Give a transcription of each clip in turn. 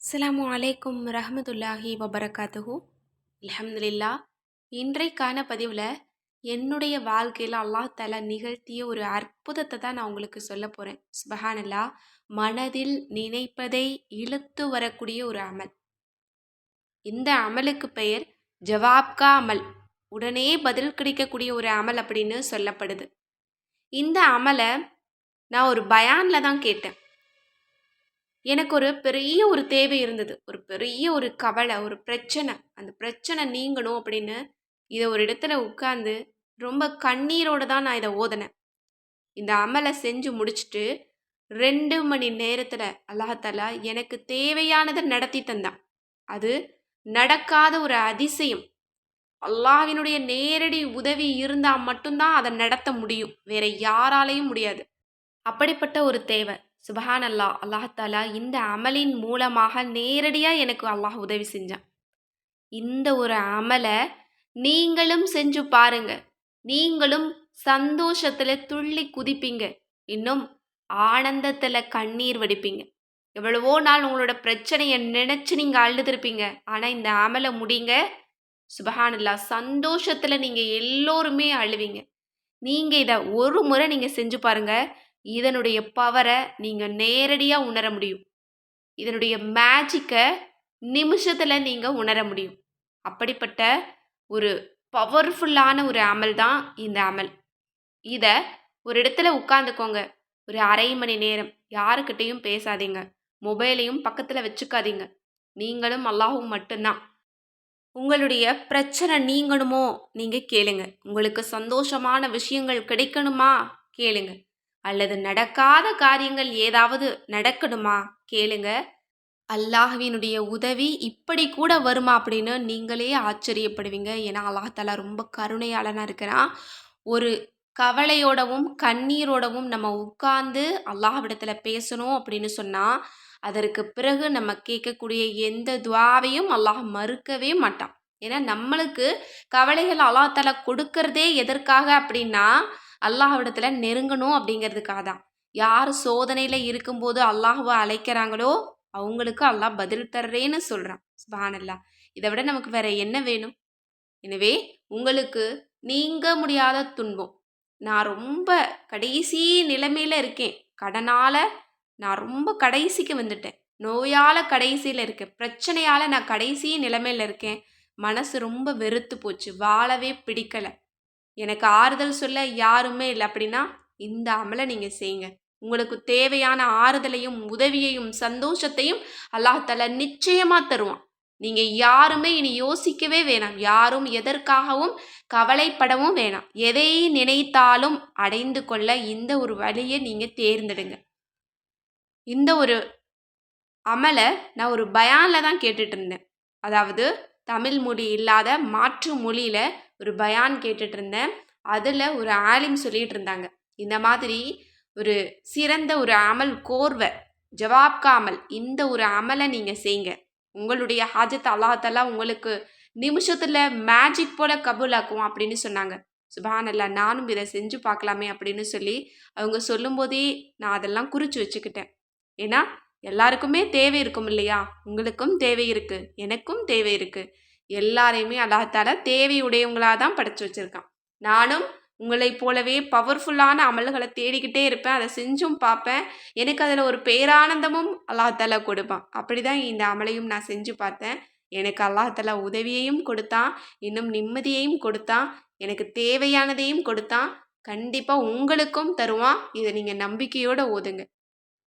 அஸ்லாம் அலைக்கும் ரஹமதுல்லாஹி வபரகாத்துஹு. அலமதுல்லா இன்றைக்கான பதிவில் என்னுடைய வாழ்க்கையில் அல்லாஹ் தஆலா நிகழ்த்திய ஒரு அற்புதத்தை தான் நான் உங்களுக்கு சொல்ல போகிறேன் சுபஹானல்லா மனதில் நினைப்பதை இழுத்து வரக்கூடிய ஒரு அமல். இந்த அமலுக்கு பெயர் ஜவாப்கா அமல். உடனே பதில் கிடைக்கக்கூடிய ஒரு அமல் அப்படின்னு சொல்லப்படுது. இந்த அமலை நான் ஒரு பயானில் தான் கேட்டேன். எனக்கு ஒரு பெரிய ஒரு தேவை இருந்தது. ஒரு பெரிய ஒரு கவலை ஒரு பிரச்சனை. அந்த பிரச்சனை நீங்கணும் அப்படின்னு இதை ஒரு இடத்துல உட்காந்து ரொம்ப கண்ணீரோடு தான் நான் இதை ஓதினேன். இந்த அமலை செஞ்சு முடிச்சுட்டு ரெண்டு மணி நேரத்தில் அல்லாஹாலா எனக்கு தேவையானதை நடத்தி தந்தான். அது நடக்காத ஒரு அதிசயம். அல்லாவினுடைய நேரடி உதவி இருந்தால் மட்டும்தான் அதை நடத்த முடியும். வேற யாராலையும் முடியாது. அப்படிப்பட்ட ஒரு தேவை. சுபஹான் அல்லாஹ் அல்லாஹாலா இந்த அமலின் மூலமாக நேரடியாக எனக்கு அல்லாஹ் உதவி செஞ்சான். இந்த ஒரு அமலை நீங்களும் செஞ்சு பாருங்க. நீங்களும் சந்தோஷத்தில் துள்ளி குதிப்பீங்க. இன்னும் ஆனந்தத்தில் கண்ணீர் வடிப்பீங்க. எவ்வளவோ நாள் உங்களோட பிரச்சனையை நினச்சி நீங்கள் அழுதுருப்பீங்க. ஆனால் இந்த அமலை முடிங்க. சுபஹானல்லா சந்தோஷத்தில் நீங்கள் எல்லோருமே அழுவீங்க. நீங்கள் இதை ஒரு முறை நீங்கள் செஞ்சு பாருங்கள் இதனுடைய பவரை நீங்கள் நேரடியாக உணர முடியும். இதனுடைய மேஜிக்கை நிமிஷத்தில் நீங்கள் உணர முடியும். அப்படிப்பட்ட ஒரு பவர்ஃபுல்லான ஒரு அமல் தான் இந்த அமல் இதை ஒரு இடத்துல உட்காந்துக்கோங்க ஒரு அரை மணி நேரம் யாருக்கிட்டேயும் பேசாதீங்க. மொபைலையும் பக்கத்தில் வச்சுக்காதீங்க. நீங்களும் அல்லாஹும் மட்டும்தான். உங்களுடைய பிரச்சனை நீங்கணுமோ நீங்கள் கேளுங்க. உங்களுக்கு சந்தோஷமான விஷயங்கள் கிடைக்கணுமா? கேளுங்க. அல்லது நடக்காத காரியங்கள் ஏதாவது நடக்கணுமா? கேளுங்க. அல்லாஹ்வினுடைய உதவி இப்படி கூட வருமா அப்படின்னு நீங்களே ஆச்சரியப்படுவீங்க. ஏன்னா அல்லாஹாலா ரொம்ப கருணையாளனாக இருக்கிறான். ஒரு கவலையோடவும் கண்ணீரோடவும் நம்ம உட்கார்ந்து அல்லாஹ்விடத்தில் பேசணும் அப்படின்னு சொன்னால் அதற்கு பிறகு நம்ம கேட்கக்கூடிய எந்த துவாவையும் அல்லாஹ் மறுக்கவே மாட்டான். ஏன்னா நம்மளுக்கு கவலைகள் அல்லாஹால கொடுக்கறதே எதற்காக அப்படின்னா அல்லாஹ்விடத்தில் நெருங்கணும் அப்படிங்கிறதுக்காக தான். யார் சோதனையில் இருக்கும்போது அல்லாஹுவை அழைக்கிறாங்களோ அவங்களுக்கு அல்லாஹ் பதில் தர்றேன்னு சொல்கிறான் சுபானல்லா இதை விட நமக்கு வேற என்ன வேணும்? எனவே உங்களுக்கு நீங்க முடியாத துன்பம். நான் ரொம்ப கடைசி நிலைமையில் இருக்கேன். கடனால் நான் ரொம்ப கடைசிக்கு வந்துட்டேன். நோயால் கடைசியில் இருக்கேன். பிரச்சனையால் நான் கடைசி நிலைமையில் இருக்கேன். மனசு ரொம்ப வெறுத்து போச்சு. வாழவே பிடிக்கலை. எனக்கு ஆறுதல் சொல்ல யாருமே இல்லை அப்படின்னா இந்த அமலை நீங்கள் செய்யுங்க. உங்களுக்கு தேவையான ஆறுதலையும் உதவியையும் சந்தோஷத்தையும் அல்லாஹால நிச்சயமாக தருவான். நீங்கள் யாருமே இனி யோசிக்கவே வேணாம். யாரும் எதற்காகவும் கவலைப்படவும் வேணாம். எதை நினைத்தாலும் அடைந்து கொள்ள இந்த ஒரு வழியை நீங்கள் தேர்ந்தெடுங்க. இந்த ஒரு அமலை நான் ஒரு பயானில் தான் கேட்டுட்டு இருந்தேன். அதாவது தமிழ் மொழி இல்லாத மாற்று மொழியில் ஒரு பயான் கேட்டுட்டு இருந்தேன் அதில் ஒரு ஆலிம் சொல்லிட்டு இருந்தாங்க இந்த மாதிரி ஒரு சிறந்த ஒரு அமல் கோர்வை ஜவாப்கா அமல் இந்த ஒரு அமலை நீங்கள் செய்யுங்க உங்களுடைய ஹாஜத் அல்லாஹாலா உங்களுக்கு நிமிஷத்தில் மேஜிக் போல கபூலாக்கும் அப்படின்னு சொன்னாங்க. சுபானல்லா நானும் இதை செஞ்சு பார்க்கலாமே அப்படின்னு சொல்லி அவங்க சொல்லும்போதே நான் அதெல்லாம் குறித்து வச்சுக்கிட்டேன். ஏன்னா எல்லாருக்குமே தேவை இருக்கும் இல்லையா? உங்களுக்கும் தேவை இருக்குது எனக்கும் தேவை இருக்குது எல்லாரையுமே அல்லாஹால தேவையுடையவங்களாக தான் படைச்சு வச்சுருக்கான். நானும் உங்களைப் போலவே பவர்ஃபுல்லான அமல்களை தேடிக்கிட்டே இருப்பேன். அதை செஞ்சும் பார்ப்பேன். எனக்கு அதில் ஒரு பேரானந்தமும் அல்லாஹால கொடுப்பான். அப்படி தான் இந்த அமலையும் நான் செஞ்சு பார்த்தேன். எனக்கு அல்லாஹால உதவியையும் கொடுத்தான். இன்னும் நிம்மதியையும் கொடுத்தான். எனக்கு தேவையானதையும் கொடுத்தான். கண்டிப்பாக உங்களுக்கும் தருவான். இதை நீங்கள் நம்பிக்கையோடு ஓதுங்க.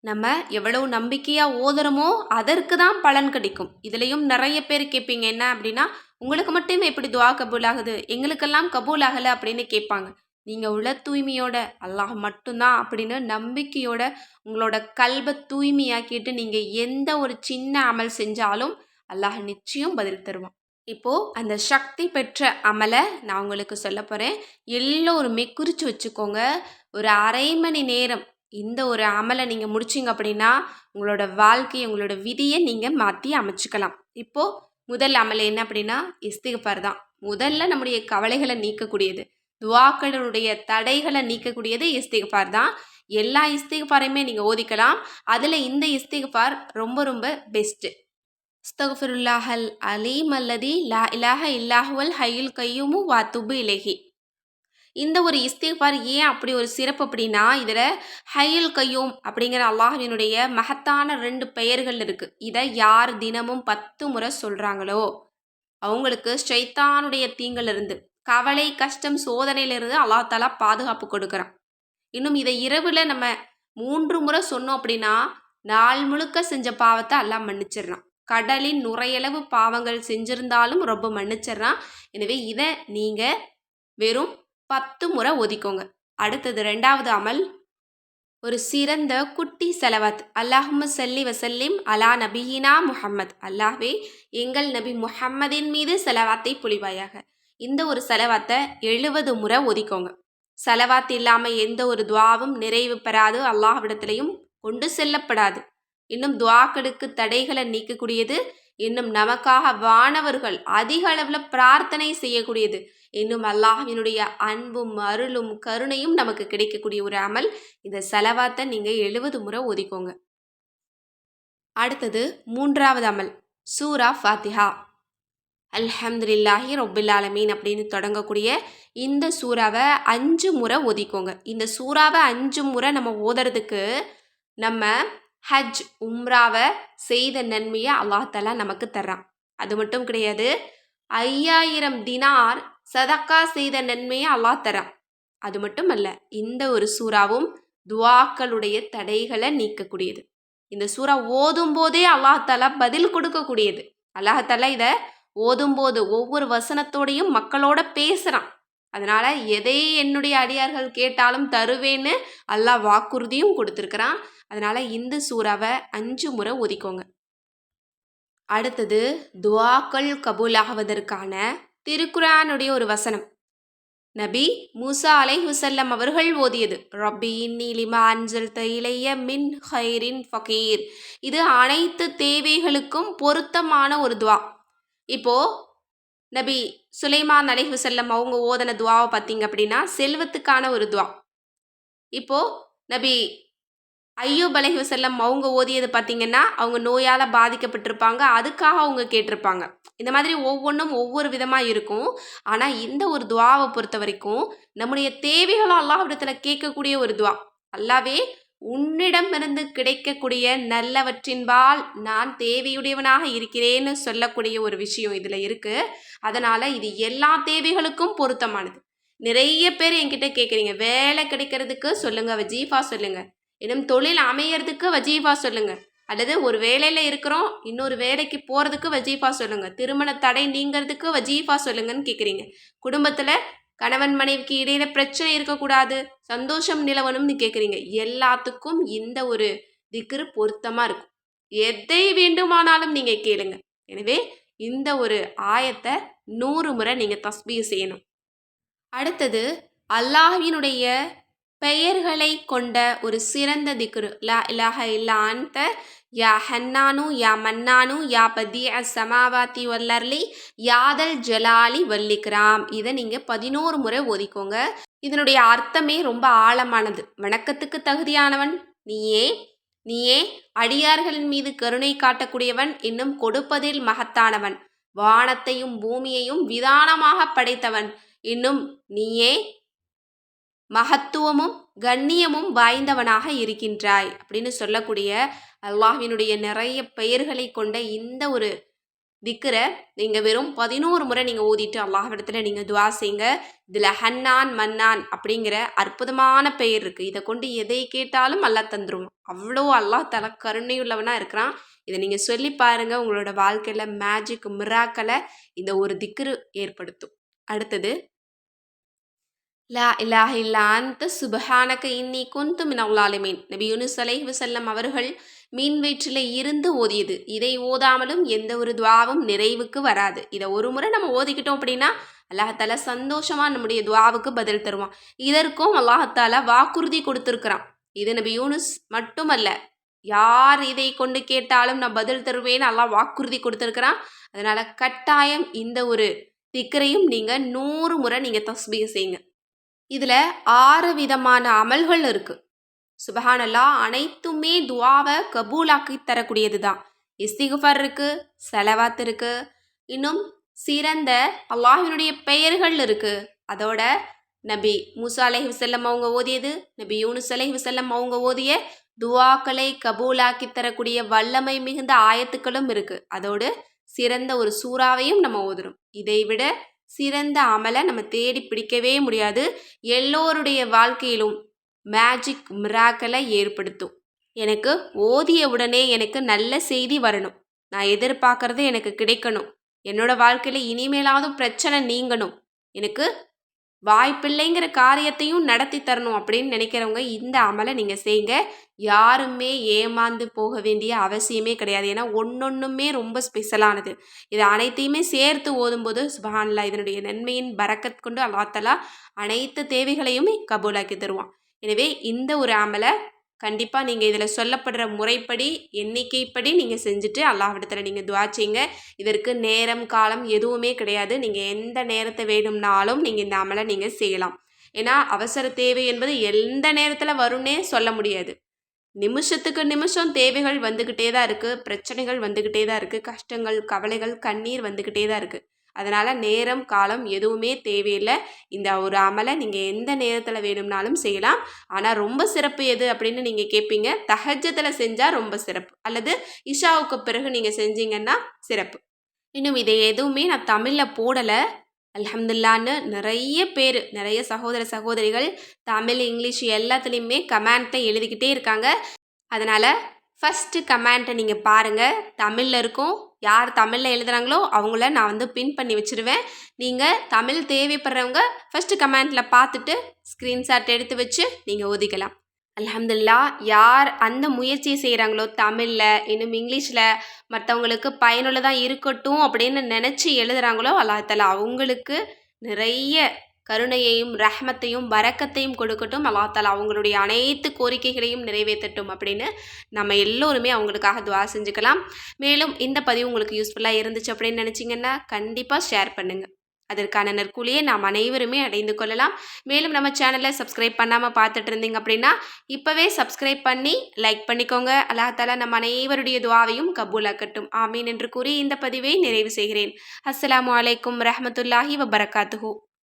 நம்ம எவ்வளவு நம்பிக்கையாக ஓதுறோமோ அதற்கு தான் பலன் கிடைக்கும். இதுலேயும் நிறைய பேர் கேட்பீங்க என்ன? அப்படின்னா உங்களுக்கு மட்டுமே எப்படி துவா கபூல் ஆகுது எங்களுக்கெல்லாம் கபூல் ஆகலை அப்படின்னு கேட்பாங்க. நீங்கள் உள்ள தூய்மையோட அல்லாஹ் மட்டும்தான் அப்படின்னு நம்பிக்கையோட உங்களோட கல்வை தூய்மையாக்கிட்டு நீங்கள் எந்த ஒரு சின்ன அமல் செஞ்சாலும் அல்லாஹ் நிச்சயம் பதில் தருவான். இப்போது அந்த சக்தி பெற்ற அமலை நான் உங்களுக்கு சொல்ல போகிறேன் எல்லோருமே குறித்து வச்சுக்கோங்க. ஒரு அரை மணி நேரம் இந்த ஒரு அமலை நீங்கள் முடிச்சிங்க அப்படின்னா உங்களோட வாழ்க்கையை உங்களோட விதியை நீங்கள் மாற்றி அமைச்சுக்கலாம். இப்போது முதல் அமல் என்ன அப்படின்னா இஸ்திகபார் தான். முதல்ல நம்முடைய கவலைகளை நீக்கக்கூடியது. துவாக்களுடைய தடைகளை நீக்கக்கூடியது இஸ்திகபார் தான். எல்லா இஸ்திகஃபாரையுமே நீங்கள் ஓதிக்கலாம். அதில் இந்த இஸ்திகபார் ரொம்ப ரொம்ப பெஸ்ட்டு அஸ்தகுஃபிருல்லாஹல் அலீம் அல்லதி லா இலாஹ இல்லாஹுவல் ஹையுல் கையுமு வாத்துபு இலகி இந்த ஒரு இஸ்திஃபார் ஏன் அப்படி ஒரு சிறப்பு அப்படின்னா இதில் ஹையல் கையூம் அப்படிங்கிற அல்லாஹினுடைய மகத்தான ரெண்டு பெயர்கள் இருக்குது இதை யார் தினமும் பத்து முறை சொல்கிறாங்களோ அவங்களுக்கு ஷைத்தானுடைய தீங்கிலிருந்து கவலை கஷ்டம் சோதனையிலிருந்து அல்லா தாலா பாதுகாப்பு கொடுக்குறான். இன்னும் இதை இரவில் நம்ம மூன்று முறை சொன்னோம் அப்படின்னா நாள் முழுக்க செஞ்ச பாவத்தை எல்லாம் மன்னிச்சிடறான். கடலின் நுரையளவு பாவங்கள் செஞ்சிருந்தாலும் ரொம்ப மன்னிச்சிடறான். எனவே இதை நீங்கள் வெறும் பத்து முறை ஒதிக்கோங்க. அடுத்தது ரெண்டாவது அமல். ஒரு சிறந்த குட்டி செலவத். அல்லாஹும் சல்லி வசல்லிம் அலா நபியினா முஹம்மத். அல்லாஹ்வே எங்கள் நபி முஹம்மதின் மீது செலவாத்தை புலிவாயாக இந்த ஒரு செலவாத்தை எழுபது முறை ஒதிக்கோங்க. செலவாத் இல்லாமல் எந்த ஒரு துவாவும் நிறைவு பெறாது. அல்லாஹ்விடத்திலையும் கொண்டு செல்லப்படாது. இன்னும் துவாக்களுக்கு தடைகளை நீக்கக்கூடியது. இன்னும் நமக்காக வானவர்கள் அதிக அளவில் பிரார்த்தனை செய்யக்கூடியது. இன்னும் அல்லாஹினுடைய அன்பும் அருளும் கருணையும் நமக்கு கிடைக்கக்கூடிய ஒரு அமல். இந்த செலவாத்தை நீங்கள் எழுபது முறை ஒதுக்கோங்க அடுத்தது மூன்றாவது அமல் சூரா ஃபாத்திஹா. அல்ஹம்துலில்லாஹி ரொபில் ஆலமீன் அப்படின்னு தொடங்கக்கூடிய இந்த சூறாவை அஞ்சு முறை ஒதிக்கோங்க இந்த சூறாவை அஞ்சு முறை நம்ம ஓதுறதுக்கு நம்ம ஹஜ் உம்ராவை செய்த நன்மையை அல்லாஹாலா நமக்கு தர்றான். அது மட்டும் கிடையாது ஐயாயிரம் தினார் சதக்கா செய்த நன்மையை அல்லாஹ் தரான் அது மட்டும் அல்ல இந்த ஒரு சூறாவும் துவாக்களுடைய தடைகளை நீக்கக்கூடியது. இந்த சூறா ஓதும் போதே அல்லாஹாலா பதில் கொடுக்கக்கூடியது. அல்லாஹாலா இதை ஓதும்போது ஒவ்வொரு வசனத்தோடையும் மக்களோட பேசுகிறான் அதனால் எதை என்னுடைய அடியார்கள் கேட்டாலும் தருவேன்னு அல்லாஹ் வாக்குறுதியும் கொடுத்துருக்குறான். அதனால் இந்த சூறாவை அஞ்சு முறை ஒதுக்கோங்க அடுத்தது துவாக்கள் கபூலாகுவதற்கான திருக்குரானுடைய ஒரு வசனம். நபி மூசா அலை ஹுசல்லம் அவர்கள் ஓதியது ரப்பி நீலிமா அஞ்சல் தைலைய மின் ஹைரின் ஃபகீர். இது அனைத்து தேவைகளுக்கும் பொருத்தமான ஒரு துவா. இப்போ நபி சுலைமான் அலை ஹுசல்லம் அவங்க ஓதன துவாவை பார்த்தீங்க அப்படின்னா செல்வத்துக்கான ஒரு துவா. இப்போது நபி ஐயோ அலஹி வசல்லம் அவங்க ஓதியது பார்த்திங்கன்னா அவங்க நோயால் பாதிக்கப்பட்டிருப்பாங்க. அதுக்காக அவங்க கேட்டிருப்பாங்க. இந்த மாதிரி ஒவ்வொன்றும் ஒவ்வொரு விதமாக இருக்கும். ஆனால் இந்த ஒரு துவாவை பொறுத்த வரைக்கும் நம்முடைய தேவைகளும் அல்லாஹிடத்தில் கேட்கக்கூடிய ஒரு துவா. அல்லாவே உன்னிடமிருந்து கிடைக்கக்கூடிய நல்லவற்றின்பால் நான் தேவையுடையவனாக இருக்கிறேன்னு சொல்லக்கூடிய ஒரு விஷயம் இதில் இருக்குது அதனால் இது எல்லா தேவைகளுக்கும் பொருத்தமானது. நிறைய பேர் என்கிட்ட கேட்குறீங்க வேலை கிடைக்கிறதுக்கு சொல்லுங்கள் வஜீஃபா சொல்லுங்கள் இன்னும் தொழில் அமையறதுக்கு வஜீஃபா சொல்லுங்கள் அல்லது ஒரு வேலையில் இருக்கிறோம் இன்னொரு வேலைக்கு போகிறதுக்கு வஜீஃபா சொல்லுங்கள் திருமண தடை நீங்கிறதுக்கு வஜீஃபா சொல்லுங்கன்னு கேட்குறீங்க குடும்பத்தில் கணவன் மனைவிக்கு இடையில பிரச்சனை இருக்கக்கூடாது சந்தோஷம் நிலவணும்னு கேட்குறீங்க எல்லாத்துக்கும் இந்த ஒரு திக்ரு பொருத்தமாக இருக்கும். எதை வேண்டுமானாலும் நீங்கள் கேளுங்க. எனவே இந்த ஒரு ஆயத்தை நூறு முறை நீங்கள் தஸ்பீ செய்யணும். அடுத்தது அல்லாஹினுடைய பெயர்களை கொண்ட ஒரு சிறந்த திக்ரு. லா இலாஹ இல்லா அந்த. யா ஹன்னானு யா மன்னானு யா பதி சமாவாத்தி வல்லர்லி யாதல் ஜலாலி வல்லிக்ராம். இதை நீங்கள் பதினோரு முறை ஓதிக்கோங்க. இதனுடைய அர்த்தமே ரொம்ப ஆழமானது. வணக்கத்துக்கு தகுதியானவன் நீயே. நீயே அடியார்களின் மீது கருணை காட்டக்கூடியவன் இன்னும் கொடுப்பதில் மகத்தானவன். வானத்தையும் பூமியையும் விதானமாக படைத்தவன். இன்னும் நீயே மகத்துவமும் கண்ணியமும் வாய்ந்தவனாக இருக்கின்றாய் அப்படின்னு சொல்லக்கூடிய அல்லாஹினுடைய நிறைய பெயர்களை கொண்ட இந்த ஒரு திக்கரை நீங்கள் வெறும் பதினோரு முறை நீங்கள் ஓதிட்டு அல்லாஹிடத்தில் நீங்கள் துவா செய்யுங்க இதில் ஹன்னான் மன்னான் அப்படிங்கிற அற்புதமான பெயர் இருக்குது இதை கொண்டு எதை கேட்டாலும் அல்லாஹ் தந்துடும் அவ்வளோ அல்லாஹ் தல கருணையுள்ளவனாக இருக்கிறான். இதை நீங்கள் சொல்லி பாருங்கள் உங்களோட வாழ்க்கையில் மேஜிக் மிராக்களை இந்த ஒரு திக்ரு ஏற்படுத்தும். அடுத்தது லா இலாஹ இல்லா அந்த சுபஹானக இன்னி குந்து மினவுலாலுமீன் நபி யூனுஸ் அலைஹ் வசல்லம் அவர்கள் மீன் வயிற்றில் இருந்து ஓதியது இதை ஓதாமலும் எந்த ஒரு துவாவும் நிறைவுக்கு வராது இதை ஒரு முறை நம்ம ஓதிக்கிட்டோம் அப்படின்னா அல்லாஹால சந்தோஷமாக நம்முடைய துவாவுக்கு பதில் தருவான் இதற்கும் அல்லாஹால வாக்குறுதி கொடுத்துருக்குறான் இது நபி யூனுஸ் மட்டுமல்ல யார் இதை கொண்டு கேட்டாலும் நான் பதில் தருவேன்னு அல்லாஹ் வாக்குறுதி கொடுத்துருக்குறான் அதனால் கட்டாயம் இந்த ஒரு திக்கரையும் நீங்கள் நூறு முறை நீங்கள் தஸ்பீக செய்யுங்க இதில் ஆறு விதமான அமல்கள் இருக்குது சுபஹானல்லா அனைத்துமே துவாவை கபூலாக்கி தரக்கூடியது தான் இஸ்திகுஃபார் இருக்குது செலவாத் இருக்குது இன்னும் சிறந்த அல்லாஹினுடைய பெயர்கள் இருக்குது அதோட நபி மூசா அலஹி வசல்லம் அவங்க ஓதியது நபி யூனுஸ் அலஹி வசல்லம் அவங்க ஓதிய துவாக்களை கபூலாக்கி தரக்கூடிய வல்லமை மிகுந்த ஆயத்துக்களும் இருக்குது அதோடு சிறந்த ஒரு சூறாவையும் நம்ம ஓதுறோம். இதை விட சிறந்த அமலை நம்ம தேடி பிடிக்கவே முடியாது. எல்லோருடைய வாழ்க்கையிலும் மேஜிக் மிராக்கலை ஏற்படுத்தும். எனக்கு ஓதிய உடனே எனக்கு நல்ல செய்தி வரணும். நான் எதிர்பார்க்கறது எனக்கு கிடைக்கணும். என்னோட வாழ்க்கையில் இனிமேலாவது பிரச்சனை நீங்கணும். எனக்கு வாய்ப்பில்லைங்கிற காரியத்தையும் நடத்தி தரணும் அப்படின்னு நினைக்கிறவங்க இந்த அமலை நீங்கள் செய்யுங்க யாருமே ஏமாந்து போக வேண்டிய அவசியமே கிடையாது. ஏன்னா ஒன்றொன்றுமே ரொம்ப ஸ்பெஷலானது இது அனைத்தையுமே சேர்த்து ஓதும்போது சுபஹான்லா இதனுடைய நன்மையின் பறக்கத் கொண்டு அல்லாத்தலா அனைத்து தேவைகளையுமே கபூலாக்கி தருவான். எனவே இந்த ஒரு அமலை கண்டிப்பாக நீங்கள் இதில் சொல்லப்படுற முறைப்படி எண்ணிக்கைப்படி நீங்கள் செஞ்சுட்டு அல்லாஹிடத்தில் நீங்கள் துவா செய்யுங்க. இதற்கு நேரம் காலம் எதுவுமே கிடையாது. நீங்கள் எந்த நேரத்தை வேணும்னாலும் நீங்கள் இந்த அமலை நீங்கள் செய்யலாம். ஏன்னா அவசர தேவை என்பது எந்த நேரத்தில் வரும்னே சொல்ல முடியாது. நிமிஷத்துக்கு நிமிஷம் தேவைகள் வந்துக்கிட்டே தான் இருக்குது பிரச்சனைகள் வந்துக்கிட்டே தான் இருக்குது கஷ்டங்கள் கவலைகள் கண்ணீர் வந்துக்கிட்டே தான் இருக்குது அதனால் நேரம் காலம் எதுவுமே தேவையில்லை. இந்த ஒரு அமலை நீங்கள் எந்த நேரத்தில் வேணும்னாலும் செய்யலாம். ஆனால் ரொம்ப சிறப்பு எது அப்படின்னு நீங்கள் கேட்பீங்க தஹஜத்தில் செஞ்சால் ரொம்ப சிறப்பு. அல்லது இஷாவுக்கு பிறகு நீங்கள் செஞ்சீங்கன்னா சிறப்பு. இன்னும் இதை எதுவுமே நான் தமிழில் போடலை. அல்ஹம்துல்லான்னு நிறைய பேர் நிறைய சகோதர சகோதரிகள் தமிழ் இங்கிலீஷ் எல்லாத்துலேயுமே கமெண்ட்டை எழுதிக்கிட்டே இருக்காங்க. அதனால் ஃபஸ்ட்டு கமெண்ட்டை நீங்கள் பாருங்கள் தமிழில் இருக்கும். யார் தமிழில் எழுதுகிறாங்களோ அவங்கள நான் வந்து பின் பண்ணி வச்சுருவேன். நீங்கள் தமிழ் தேவைப்படுறவங்க ஃபஸ்ட்டு கமெண்ட்டில் பார்த்துட்டு ஸ்க்ரீன்ஷாட் எடுத்து வச்சு நீங்கள் ஒதுக்கலாம் அலமதுல்லா யார் அந்த முயற்சியை செய்கிறாங்களோ தமிழில் இன்னும் இங்கிலீஷில் மற்றவங்களுக்கு பயனுள்ளதாக இருக்கட்டும் அப்படின்னு நினச்சி எழுதுகிறாங்களோ அல்லாத்தலா அவங்களுக்கு நிறைய கருணையையும் ரஹ்மத்தையும் வரக்கத்தையும் கொடுக்கட்டும். அல்லாத்தால் அவங்களுடைய அனைத்து கோரிக்கைகளையும் நிறைவேற்றட்டும் அப்படின்னு நம்ம எல்லோருமே அவங்களுக்காக துவா செஞ்சுக்கலாம். மேலும் இந்த பதிவு உங்களுக்கு யூஸ்ஃபுல்லாக இருந்துச்சு அப்படின்னு நினச்சிங்கன்னா கண்டிப்பாக ஷேர் பண்ணுங்கள் அதற்கான நற்கூலியை நாம் அனைவருமே அடைந்து கொள்ளலாம். மேலும் நம்ம சேனலை சப்ஸ்கிரைப் பண்ணாமல் பார்த்துட்டு இருந்தீங்க அப்படின்னா இப்போவே சப்ஸ்கிரைப் பண்ணி லைக் பண்ணிக்கோங்க. அல்லாஹாலா நம்ம அனைவருடைய துவாவையும் கபூலாக்கட்டும். ஆமீன் என்று கூறி இந்த பதிவை நிறைவு செய்கிறேன். அஸ்லாம் அலைக்கும் ரஹமத்துல்லாஹி வபரகாத்துஹூ.